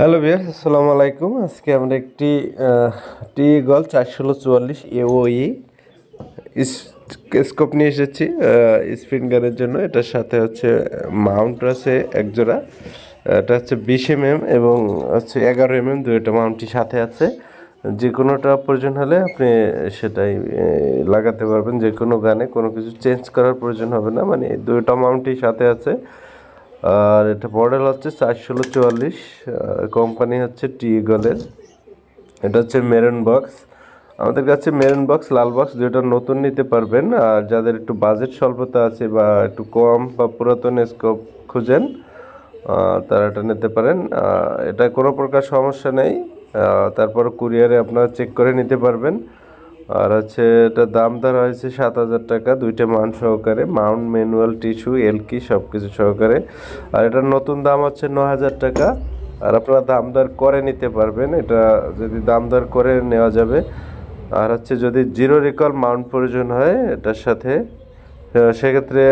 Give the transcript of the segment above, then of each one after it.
Hello বিয়ার আসসালামু আলাইকুম। আজকে আমরা একটি টি গল চারশো চুয়াল্লিশ এওই স্কোপ নিয়ে এসেছি স্পিন গানের জন্য। এটার সাথে হচ্ছে মাউন্ট আছে একজোড়া, এটা হচ্ছে বিশ এম এম এবং হচ্ছে এগারো এম এম দুইটা মাউন্টই সাথে আছে। যে কোনোটা প্রয়োজন হলে আপনি সেটাই লাগাতে পারবেন। যে কোনো গানে কোনো কিছু চেঞ্জ করার প্রয়োজন হবে না মানে দুইটা মাউন্টই সাথে আছে। আর এটা মডেল হচ্ছে চারশো চুয়াল্লিশ কোম্পানি হচ্ছে টি গলের এটা হচ্ছে মেরুন বক্স আমাদের কাছে মেরুন বক্স লাল বক্স দুটো নতুন নিতে পারবেন। আর যাদের একটু বাজেট স্বল্পতা আছে বা একটু কম বা পুরাতন স্কোপ খুঁজেন তারা এটা নিতে পারেন। এটা কোনো প্রকার সমস্যা নেই। তারপর কুরিয়ারে আপনারা চেক করে নিতে পারবেন। আর হচ্ছে এটা দাম ধরা হয়েছে সাত হাজার টাকা, দুইটা মান সহকারে, মাউন্ট ম্যানুয়াল টিস্যু, এলকি সব কিছু সহকারে। আর এটার নতুন দাম হচ্ছে ন হাজার টাকা, আর আপনারা দাম দর করে নিতে পারবেন, এটা যদি দাম দর করে নেওয়া যাবে। আর হচ্ছে যদি জিরো রিকল মাউন্ট প্রয়োজন হয়, এটার সাথে সেক্ষেত্রে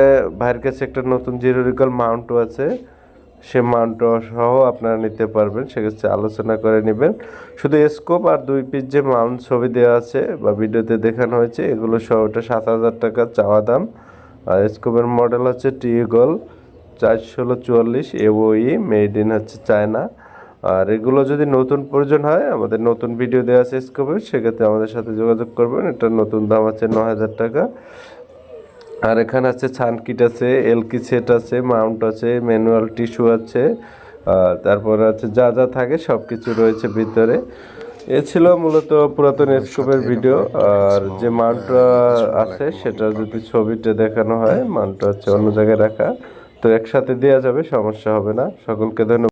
ভাইয়ের কাছে একটা নতুন জিরো রিকল মাউন্টও আছে। সে মাউন্টও সহ আপনারা নিতে পারবেন, সেক্ষেত্রে আলোচনা করে নেবেন। শুধু স্কোপ আর দুই পিস যে মাউন্ট ছবি দেওয়া আছে বা ভিডিওতে দেখানো হয়েছে, এগুলো সহ ওটা সাত হাজার টাকা চাওয়া দাম। আর স্কোপের মডেল হচ্ছে টি গোল চারশো চুয়াল্লিশ এওই মেড ইন হচ্ছে চায়না আর এগুলো যদি নতুন প্রয়োজন হয়, আমাদের নতুন ভিডিও দেওয়া আছে স্কোপের সেক্ষেত্রে আমাদের সাথে যোগাযোগ করবেন। এটার নতুন দাম আছে ন হাজার টাকা। আর এখানে আছে ছানকিট আছে, এলকি সেট আছে, মাউন্ট আছে, ম্যানুয়াল টিস্যু আছে তারপরে আছে যা যা থাকে সব কিছু রয়েছে ভিতরে। এ ছিল মূলত পুরাতন স্কোপের ভিডিও আর যে মাউন্টটা আছে সেটা যদি ছবিতে দেখানো হয়, মাউন্টটা হচ্ছে অন্য জায়গায় রাখা, তো একসাথে দেওয়া যাবে, সমস্যা হবে না। সকলকে ধন্যবাদ।